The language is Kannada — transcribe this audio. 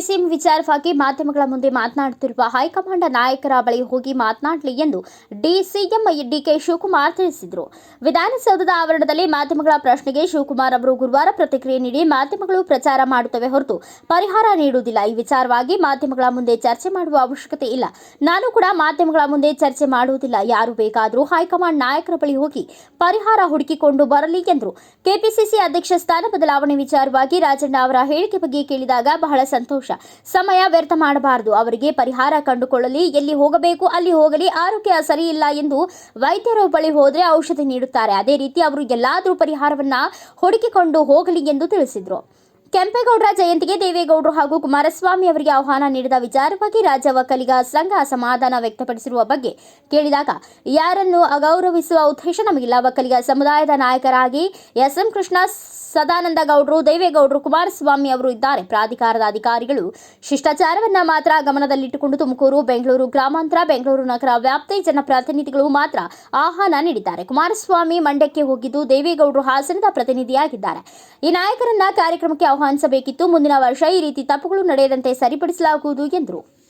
ಸಿಎಂ ವಿಚಾರವಾಗಿ ಮಾಧ್ಯಮಗಳ ಮುಂದೆ ಮಾತನಾಡುತ್ತಿರುವ ಹೈಕಮಾಂಡ್ ನಾಯಕರ ಬಳಿ ಹೋಗಿ ಮಾತನಾಡಲಿ ಎಂದು ಡಿಸಿಎಂ ಡಿಕೆ ಶಿವಕುಮಾರ್ ತಿಳಿಸಿದರು. ವಿಧಾನಸೌಧದ ಆವರಣದಲ್ಲಿ ಮಾಧ್ಯಮಗಳ ಪ್ರಶ್ನೆಗೆ ಶಿವಕುಮಾರ್ ಅವರು ಗುರುವಾರ ಪ್ರತಿಕ್ರಿಯೆ ನೀಡಿ ಮಾಧ್ಯಮಗಳು ಪ್ರಚಾರ ಮಾಡುತ್ತವೆ ಹೊರತು ಪರಿಹಾರ ನೀಡುವುದಿಲ್ಲ. ಈ ವಿಚಾರವಾಗಿ ಮಾಧ್ಯಮಗಳ ಮುಂದೆ ಚರ್ಚೆ ಮಾಡುವ ಅವಶ್ಯಕತೆ ಇಲ್ಲ. ನಾನು ಕೂಡ ಮಾಧ್ಯಮಗಳ ಮುಂದೆ ಚರ್ಚೆ ಮಾಡುವುದಿಲ್ಲ. ಯಾರು ಬೇಕಾದರೂ ಹೈಕಮಾಂಡ್ ನಾಯಕರ ಬಳಿ ಹೋಗಿ ಪರಿಹಾರ ಹುಡುಕಿಕೊಂಡು ಬರಲಿ ಎಂದರು ಕೆಪಿಸಿಸಿ ಅಧ್ಯಕ್ಷ ಸ್ಥಾನ ಬದಲಾವಣೆ ವಿಚಾರವಾಗಿ ರಾಜಣ್ಣ ಅವರ ಹೇಳಿಕೆ ಬಗ್ಗೆ ಕೇಳಿದಾಗ ಬಹಳ ಸಂತೋಷ. ಸಮಯ ವ್ಯರ್ಥ ಮಾಡಬಾರದು. ಅವರಿಗೆ ಪರಿಹಾರ ಕಂಡುಕೊಳ್ಳಲಿ. ಎಲ್ಲಿ ಹೋಗಬೇಕು, ಅಲ್ಲಿ ಹೋಗಲಿ. ಆರೋಗ್ಯ ಸರಿ ಇಲ್ಲ ಎಂದು ವೈದ್ಯರ ಬಳಿ ಹೋದರೆ ಔಷಧಿ ನೀಡುತ್ತಾರೆ. ಅದೇ ರೀತಿ ಅವರು ಎಲ್ಲಾದರೂ ಪರಿಹಾರವನ್ನ ಹುಡುಕಿಕೊಂಡು ಹೋಗಲಿ ಎಂದು ತಿಳಿಸಿದರು. ಕೆಂಪೇಗೌಡರ ಜಯಂತಿಗೆ ದೇವೇಗೌಡರು ಹಾಗೂ ಕುಮಾರಸ್ವಾಮಿ ಅವರಿಗೆ ಆಹ್ವಾನ ನೀಡಿದ ವಿಚಾರವಾಗಿ ರಾಜ್ಯ ಒಕ್ಕಲಿಗ ಸಂಘ ಅಸಮಾಧಾನ ವ್ಯಕ್ತಪಡಿಸಿರುವ ಬಗ್ಗೆ ಕೇಳಿದಾಗ, ಯಾರನ್ನು ಅಗೌರವಿಸುವ ಉದ್ದೇಶ ನಮಗಿಲ್ಲ. ಒಕ್ಕಲಿಗ ಸಮುದಾಯದ ನಾಯಕರಾಗಿ ಎಸ್ಎಂ ಕೃಷ್ಣ ಸದಾನಂದ ಗೌಡರು, ದೇವೇಗೌಡರು, ಕುಮಾರಸ್ವಾಮಿ ಅವರು ಇದ್ದಾರೆ. ಪ್ರಾಧಿಕಾರದ ಅಧಿಕಾರಿಗಳು ಶಿಷ್ಟಾಚಾರವನ್ನ ಮಾತ್ರ ಗಮನದಲ್ಲಿಟ್ಟುಕೊಂಡು ತುಮಕೂರು, ಬೆಂಗಳೂರು ಗ್ರಾಮಾಂತರ, ಬೆಂಗಳೂರು ನಗರ ವ್ಯಾಪ್ತಿ ಜನಪ್ರತಿನಿಧಿಗಳು ಮಾತ್ರ ಆಹ್ವಾನ ನೀಡಿದ್ದಾರೆ. ಕುಮಾರಸ್ವಾಮಿ ಮಂಡ್ಯಕ್ಕೆ ಹೋಗಿದ್ದು ದೇವೇಗೌಡರು ಹಾಸನದ ಪ್ರತಿನಿಧಿಯಾಗಿದ್ದಾರೆ. ಈ ನಾಯಕರನ್ನ ಕಾರ್ಯಕ್ರಮಕ್ಕೆ ಆಹ್ವಾನಿಸಬೇಕಿತ್ತು. ಮುಂದಿನ ವರ್ಷ ಈ ರೀತಿ ತಪ್ಪುಗಳು ನಡೆಯದಂತೆ ಸರಿಪಡಿಸಲಾಗುವುದು ಎಂದರು.